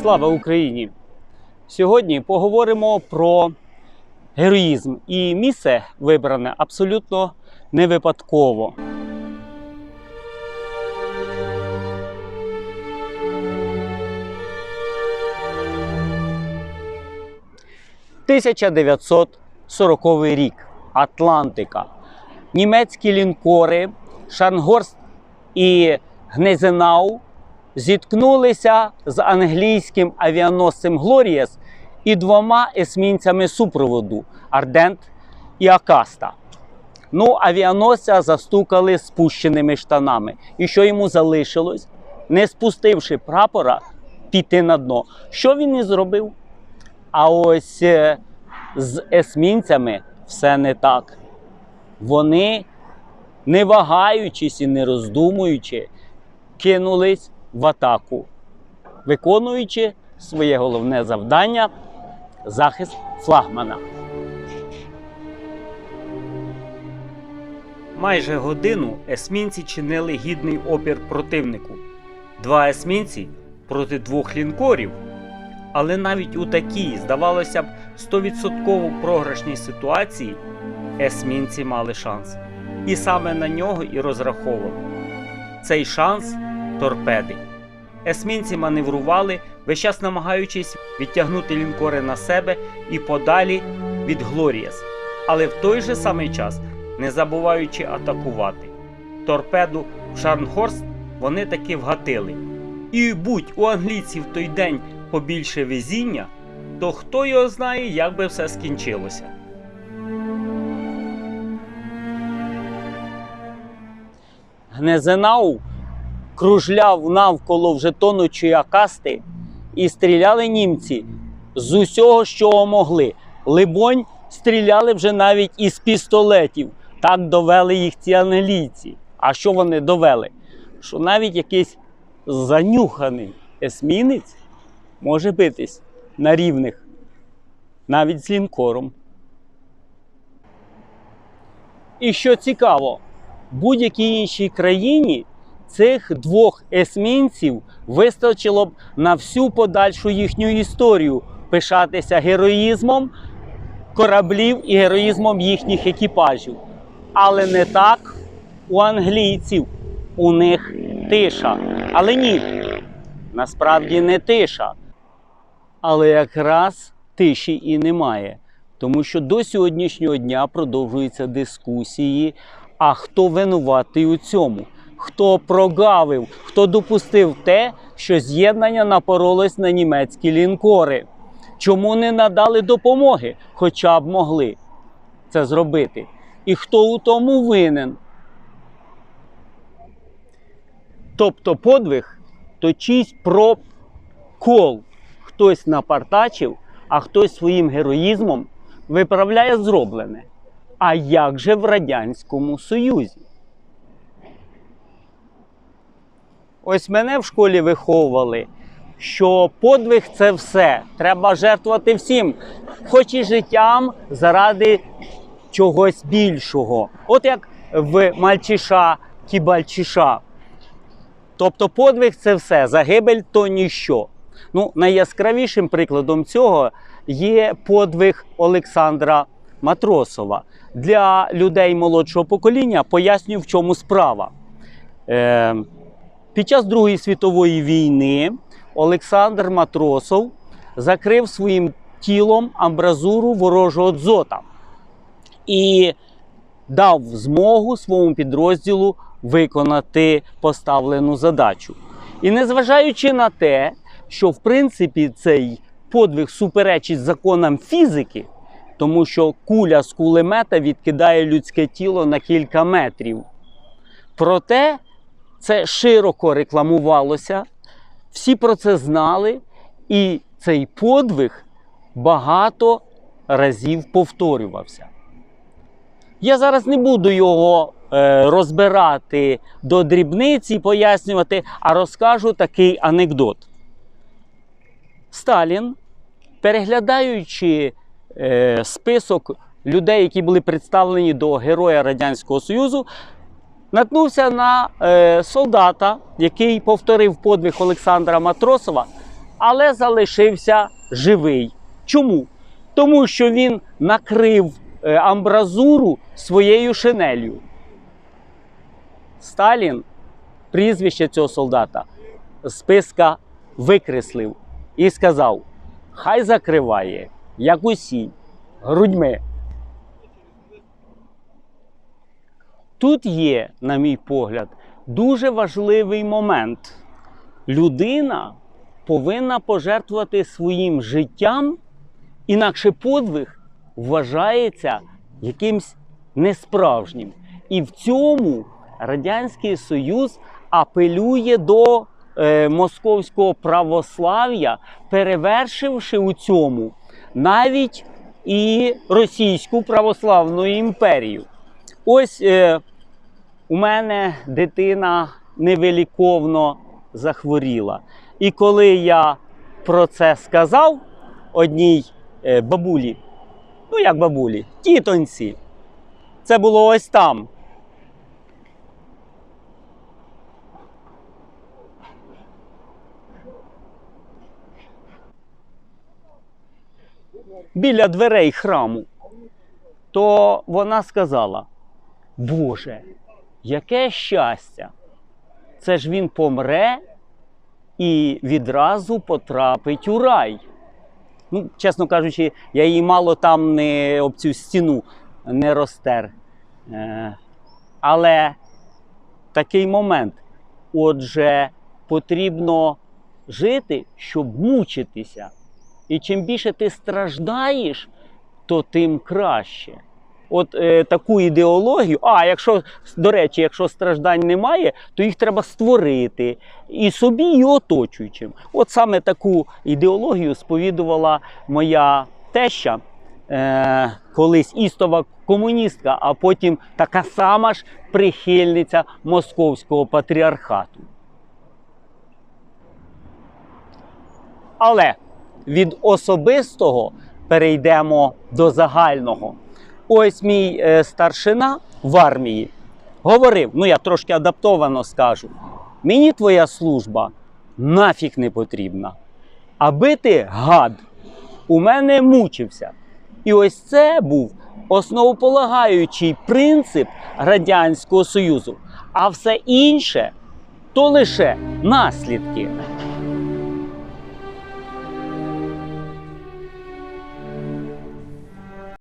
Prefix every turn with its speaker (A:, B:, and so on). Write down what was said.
A: Слава Україні! Сьогодні поговоримо про героїзм. І місце вибране абсолютно не випадково. «1940 рік. Атлантика. Німецькі лінкори Шангорст і Гнезенау зіткнулися з англійським авіаносцем Глорієс і двома есмінцями супроводу Ардент і Акаста. Ну, авіаносця застукали спущеними штанами. І що йому залишилось, не спустивши прапора, піти на дно. Що він і зробив? А ось е, з есмінцями все не так. Вони, не вагаючись і не роздумуючи, кинулись в атаку, виконуючи своє головне завдання захист флагмана. Майже годину есмінці чинили гідний опір противнику. Два есмінці проти двох лінкорів. Але навіть у такій, здавалося б, 100% програшній ситуації есмінці мали шанс. І саме на нього і розраховували. Цей шанс торпеди. Есмінці маневрували, весь час намагаючись відтягнути лінкори на себе і подалі від Глорієс, але в той же самий час не забуваючи атакувати. Торпеду в Шарнхорст вони таки вгатили. І будь у англійців той день побільше везіння, то хто його знає, як би все скінчилося. Гнезенау кружляв навколо вже тонучої акасти, і стріляли німці з усього, що могли. Либонь, стріляли вже навіть із пістолетів. Так довели їх ці англійці. А що вони довели? Що навіть якийсь занюханий есмінець може битись на рівних, навіть з лінкором. І що цікаво, в будь-якій іншій країні цих двох есмінців вистачило б на всю подальшу їхню історію пишатися героїзмом кораблів і героїзмом їхніх екіпажів. Але не так у англійців. У них тиша. Але ні, насправді не тиша. Але якраз тиші і немає. Тому що до сьогоднішнього дня продовжуються дискусії. А хто винуватий у цьому? Хто прогавив, хто допустив те, що з'єднання напоролось на німецькі лінкори? Чому не надали допомоги? Хоча б могли це зробити. І хто у тому винен? Тобто подвиг то чийсь прокол. Хтось напартачив, а хтось своїм героїзмом виправляє зроблене. А як же в Радянському Союзі? Ось мене в школі виховували, що подвиг це все. Треба жертвувати всім, хоч і життям заради чогось більшого. От як в Мальчиша Кібальчиша. Тобто подвиг це все, загибель то ніщо. Ну, найяскравішим прикладом цього є подвиг Олександра Матросова. Для людей молодшого покоління пояснюю, в чому справа. Е, під час Другої світової війни Олександр Матросов закрив своїм тілом амбразуру ворожого дзота і дав змогу своєму підрозділу виконати поставлену задачу. І незважаючи на те, що в принципі цей подвиг суперечить законам фізики, тому що куля з кулемета відкидає людське тіло на кілька метрів. Проте це широко рекламувалося, всі про це знали, і цей подвиг багато разів повторювався. Я зараз не буду його е, розбирати до дрібниці і пояснювати, а розкажу такий анекдот. Сталін, переглядаючи е, список людей, які були представлені до Героя Радянського Союзу, наткнувся на е, солдата, який повторив подвиг Олександра Матросова але залишився живий. Чому? Тому що він накрив е, амбразуру своєю шинелью. Сталін прізвище цього солдата з списка викреслив і сказав: хай закриває, як усі, грудьми. Тут є, на мій погляд, дуже важливий момент. Людина повинна пожертвувати своїм життям, інакше подвиг вважається якимсь несправжнім. І в цьому Радянський Союз апелює до е, московського православ'я, перевершивши у цьому навіть і Російську православну імперію. Ось е, у мене дитина невиліковно захворіла. І коли я про це сказав одній е, бабулі, ну як бабулі, тітоньці, це було ось там. Біля дверей храму, то вона сказала: Боже, яке щастя! Це ж він помре і відразу потрапить у рай. Ну, чесно кажучи, я її мало там не об цю стіну не розтер. Е, але такий момент. Отже, потрібно жити, щоб мучитися. І чим більше ти страждаєш, то тим краще. От е, таку ідеологію, а якщо, до речі, якщо страждань немає, то їх треба створити і собі, і оточуючим. От саме таку ідеологію сповідувала моя теща, е, колись істова комуністка, а потім така сама ж прихильниця московського патріархату. Але від особистого перейдемо до загального. Ось мій е, старшина в армії говорив: ну я трошки адаптовано скажу: мені твоя служба нафіг не потрібна. Аби ти гад, у мене мучився. І ось це був основополагаючий принцип Радянського Союзу. А все інше то лише наслідки.